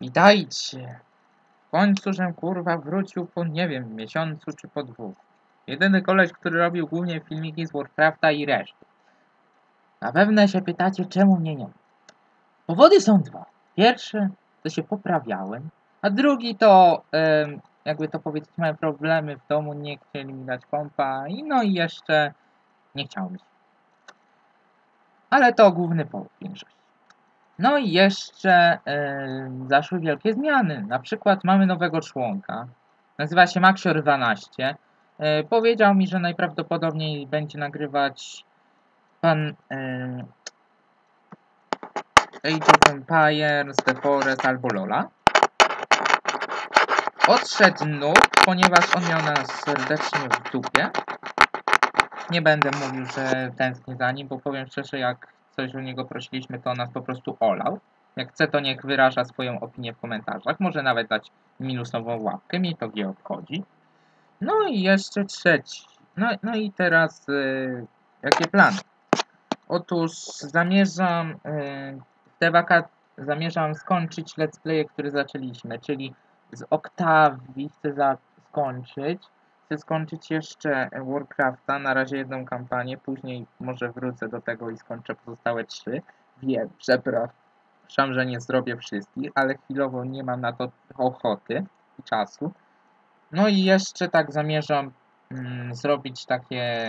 Witajcie! W końcu, żem kurwa wrócił po nie wiem, miesiącu czy po dwóch. Jedyny koleś, który robił głównie filmiki z Warcrafta i reszty. Na pewno się pytacie, czemu mnie nie ma. Powody są dwa. Pierwszy, to się poprawiałem, a drugi to, em, jakby to powiedzieć, miałem problemy w domu, nie chcieli mi dać kompa i no i jeszcze nie chciał mi. Ale to główny powód większości. No i jeszcze e, zaszły wielkie zmiany. Na przykład mamy nowego członka. Nazywa się Maxior12. E, powiedział mi, że najprawdopodobniej będzie nagrywać pan e, Age of Empires, The Forest albo Lola. Odszedł Noob, ponieważ on miał nas serdecznie w dupie. Nie będę mówił, że tęsknię za nim, bo powiem szczerze, jak coś o niego prosiliśmy, to on nas po prostu olał. Jak chce, to niech wyraża swoją opinię w komentarzach. Może nawet dać minusową łapkę, mi to nie obchodzi. No i jeszcze trzeci. No, no i teraz yy, jakie plany? Otóż zamierzam yy, te wakacje zamierzam skończyć let's play, który zaczęliśmy, czyli z Octavii chcę skończyć. Chcę skończyć jeszcze Warcrafta, na razie jedną kampanię, później może wrócę do tego i skończę pozostałe trzy. Wiem, przepraszam, że nie zrobię wszystkich, ale chwilowo nie mam na to ochoty i czasu. No i jeszcze tak zamierzam mm, zrobić takie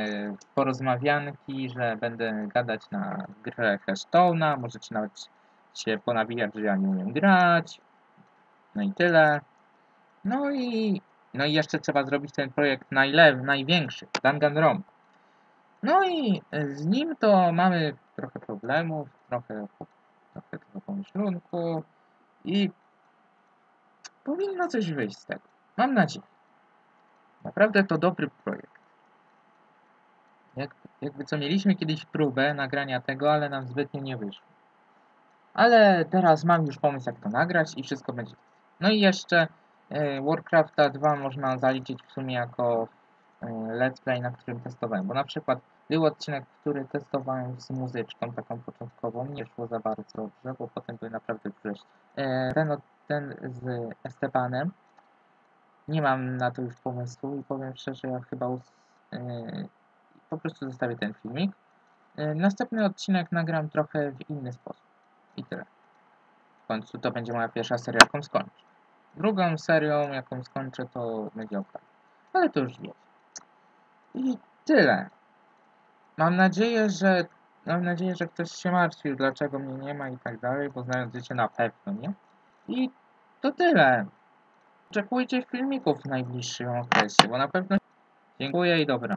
porozmawianki, że będę gadać na grę Hearthstone'a, możecie nawet się ponawijać, że ja nie umiem grać. No i tyle. No i no i jeszcze trzeba zrobić ten projekt najlew, największy, Danganronpa. No i z nim to mamy trochę problemów, trochę, trochę tego pomyślunku i powinno coś wyjść z tego. Mam nadzieję. Naprawdę to dobry projekt. Jak, jakby co, mieliśmy kiedyś próbę nagrania tego, ale nam zbytnio nie wyszło. Ale teraz mam już pomysł, jak to nagrać i wszystko będzie. No i jeszcze Warcrafta 2 można zaliczyć w sumie jako e, let's play, na którym testowałem. Bo na przykład był odcinek, który testowałem z muzyczką taką początkową. Nie szło za bardzo dobrze, bo potem były naprawdę wreszcie. E, ten, ten z Estebanem. Nie mam na to już pomysłu i powiem szczerze, ja chyba e, po prostu zostawię ten filmik. E, Następny odcinek nagram trochę w inny sposób. I tyle. W końcu to będzie moja pierwsza seria, jaką skończę. Drugą serią, jaką skończę, to będzie okej. Ale to już wiecie. I tyle. Mam nadzieję, że mam nadzieję, że ktoś się martwił, dlaczego mnie nie ma i tak dalej, bo znajdziecie na pewno, nie? I to tyle. Oczekujcie filmików w najbliższym okresie, bo na pewno dziękuję i dobra.